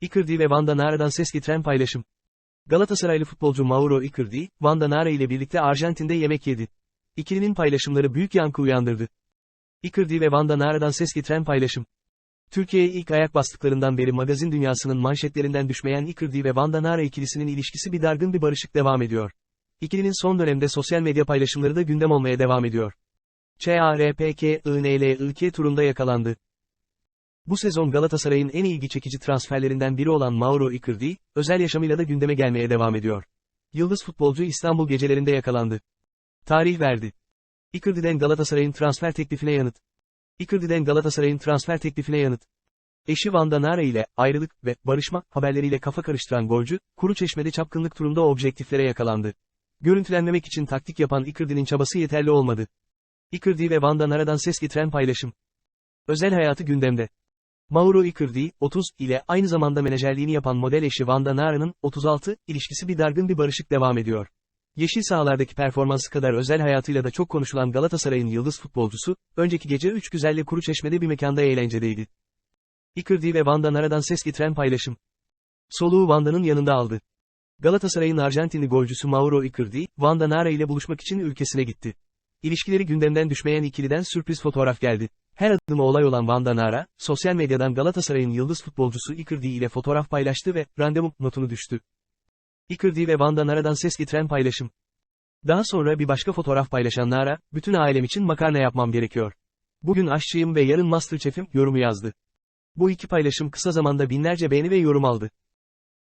Icardi ve Vanda Nara'dan ses getiren paylaşım. Galatasaraylı futbolcu Mauro Icardi, Vanda Nara ile birlikte Arjantin'de yemek yedi. İkilinin paylaşımları büyük yankı uyandırdı. Icardi ve Vanda Nara'dan ses getiren paylaşım. Türkiye'ye ilk ayak bastıklarından beri magazin dünyasının manşetlerinden düşmeyen Icardi ve Vanda Nara ikilisinin ilişkisi bir dargın bir barışık devam ediyor. İkilinin son dönemde sosyal medya paylaşımları da gündem olmaya devam ediyor. ÇARPK-INL-IK turunda yakalandı. Bu sezon Galatasaray'ın en ilgi çekici transferlerinden biri olan Mauro Icardi, özel yaşamıyla da gündeme gelmeye devam ediyor. Yıldız futbolcu İstanbul gecelerinde yakalandı. Tarih verdi. Icardi'den Galatasaray'ın transfer teklifine yanıt. Icardi'den Galatasaray'ın transfer teklifine yanıt. Eşi Vanda Nara ile ayrılık ve barışma haberleriyle kafa karıştıran golcü, Kuruçeşme'de çapkınlık turunda objektiflere yakalandı. Görüntülenmemek için taktik yapan Icardi'nin çabası yeterli olmadı. Icardi ve Vanda Nara'dan ses getiren paylaşım. Özel hayatı gündemde. Mauro Icardi, 30, ile aynı zamanda menajerliğini yapan model eşi Vanda Nara'nın, 36, ilişkisi bir dargın bir barışık devam ediyor. Yeşil sahalardaki performansı kadar özel hayatıyla da çok konuşulan Galatasaray'ın yıldız futbolcusu, önceki gece 3 güzelle Kuruçeşme'de bir mekanda eğlencedeydi. Icardi ve Vanda Nara'dan ses getiren paylaşım. Soluğu Vanda'nın yanında aldı. Galatasaray'ın Arjantinli golcüsü Mauro Icardi, Vanda Nara ile buluşmak için ülkesine gitti. İlişkileri gündemden düşmeyen ikiliden sürpriz fotoğraf geldi. Her adımı olay olan Vanda Nara, sosyal medyadan Galatasaray'ın yıldız futbolcusu Icardi ile fotoğraf paylaştı ve randevu notunu düştü. Icardi ve Vanda Nara'dan ses getiren paylaşım. Daha sonra bir başka fotoğraf paylaşan Nara, bütün ailem için makarna yapmam gerekiyor. Bugün aşçıyım ve yarın Masterchef'im, yorumu yazdı. Bu iki paylaşım kısa zamanda binlerce beğeni ve yorum aldı.